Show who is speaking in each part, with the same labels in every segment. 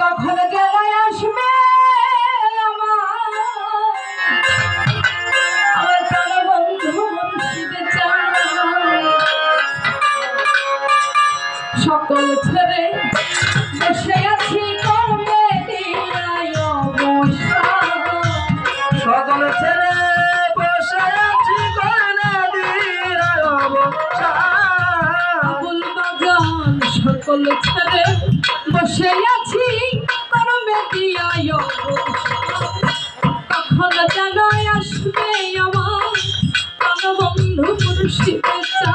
Speaker 1: কখন গেলে আসবে আমার? প্রাণ বন্ধু সকল ছেড়ে বসে আছি কর্মে
Speaker 2: সকল ছেড়ে বসে আছি কর্মে দিরায়
Speaker 1: সকল ছেড়ে বসে আছি গরমে দিয়ায় কখন যেন আসবে আমার বন্ধু পুরুষিতে চা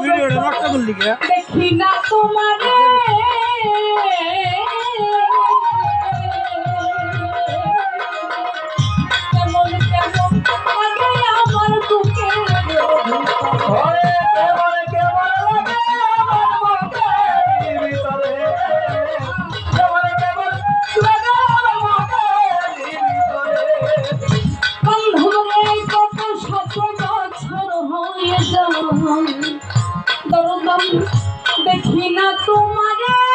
Speaker 3: ভিডিওটা নষ্ট করলি কে?
Speaker 1: দেখি না তোমারে